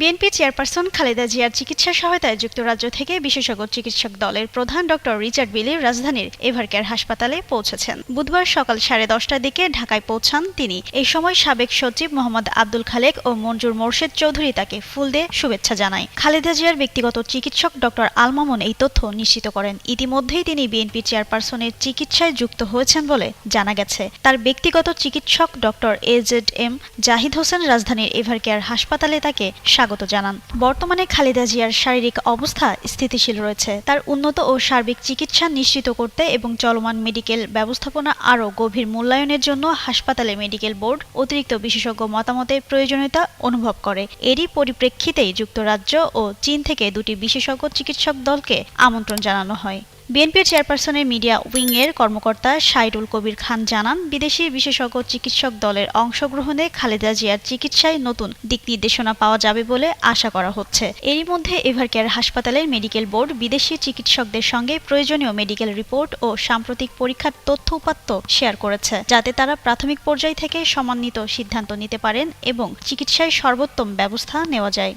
BNP chairperson Khaleda জিয়ার চিকিৎসা সহায়তায় যুক্তরাজ্য থেকে বিশেষজ্ঞ চিকিৎসক দলের প্রধান ডক্টর রিচার্ড বিলি রাজধানীর এভারকেয়ার হাসপাতালে পৌঁছেছেন। বুধবার সকাল সাড়ে দশটার দিকে ঢাকায় পৌঁছান তিনি। এই সময় সাবেক সচিব মোহাম্মদ আব্দুল খালেক ও মঞ্জুর মোর্শেদ চৌধুরী তাকে ফুল দিয়ে শুভেচ্ছা জানায়। খালেদা জিয়ার ব্যক্তিগত চিকিৎসক ডক্টর আলমামুন এই তথ্য নিশ্চিত করেন। ইতিমধ্যেই তিনি বিএনপি চেয়ারপারসনের চিকিৎসায় যুক্ত হয়েছেন বলে জানা গেছে। তার ব্যক্তিগত চিকিৎসক doctor A Z M Zahid Hossain রাজধানীর এভারকেয়ার হাসপাতালে তাকে স্বাগত জানান। বর্তমানে খালেদা জিয়ার শারীরিক অবস্থা স্থিতিশীল রয়েছে। তার উন্নত ও সার্বিক চিকিৎসা নিশ্চিত করতে এবং চলমান মেডিকেল ব্যবস্থাপনা আরও গভীর মূল্যায়নের জন্য হাসপাতালে মেডিকেল বোর্ড অতিরিক্ত বিশেষজ্ঞ মতামতের প্রয়োজনীয়তা অনুভব করে। এরই পরিপ্রেক্ষিতেই যুক্তরাজ্য ও চীন থেকে দুটি বিশেষজ্ঞ চিকিৎসক দলকে আমন্ত্রণ জানানো হয়। বিএনপির চেয়ারপারসনের মিডিয়া উইংয়ের কর্মকর্তা সাইরুল কবির খান জানান, বিদেশি বিশেষজ্ঞ চিকিৎসক দলের অংশগ্রহণে খালেদা জিয়ার চিকিৎসায় নতুন দিক নির্দেশনা পাওয়া যাবে বলে আশা করা হচ্ছে। এরই মধ্যে এভারকেয়ার হাসপাতালের মেডিকেল বোর্ড বিদেশি চিকিৎসকদের সঙ্গে প্রয়োজনীয় মেডিকেল রিপোর্ট ও সাম্প্রতিক পরীক্ষার তথ্য উপাত্ত শেয়ার করেছে, যাতে তারা প্রাথমিক পর্যায় থেকে সমন্বিত সিদ্ধান্ত নিতে পারেন এবং চিকিৎসায় সর্বোত্তম ব্যবস্থা নেওয়া যায়।